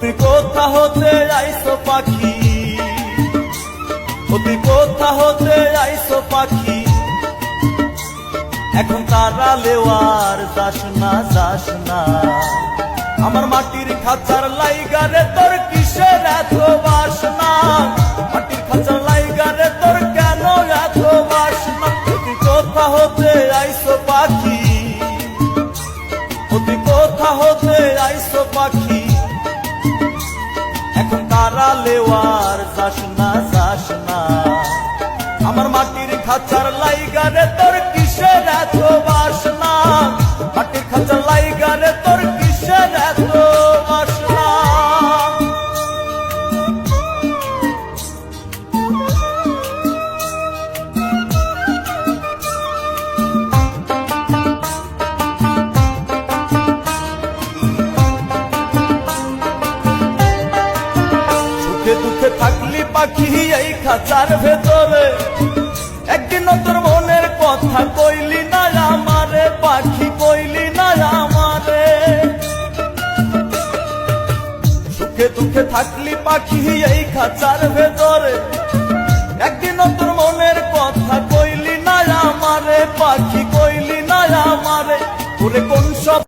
তুই কোথা হতে আইসো পাখি? তুই কোথা হতে আইসো পাখি? এখন তারা লেওয়ার, যাস না যাস না। আমার মাটির খাঁচার লাইগারে তোর কিসের এত বাসনা? মাটির খাঁচার লাইগারে তোর কেন এত বাসনা? তুই কোথা হতে আইসো পাখি? তুই কোথা হতে এখন তারা লেওয়ার যাস না যাস না। আমার মাটির খাঁচার লাইগারে তোর কিসের এত বাসনা সুখে দুঃখে থাকলি পাখি, এই খাঁচার ভেতরে। একদিন তোর মনের কথা কইলি না আমারে, পাখি কইলি না আমারে। সুখে দুঃখে থাকলি পাখি, এই খাঁচার ভেতরে। একদিন তোর মনের কথা কইলি না আমারে, পাখি কইলি না আমারে। ওরে কোন সব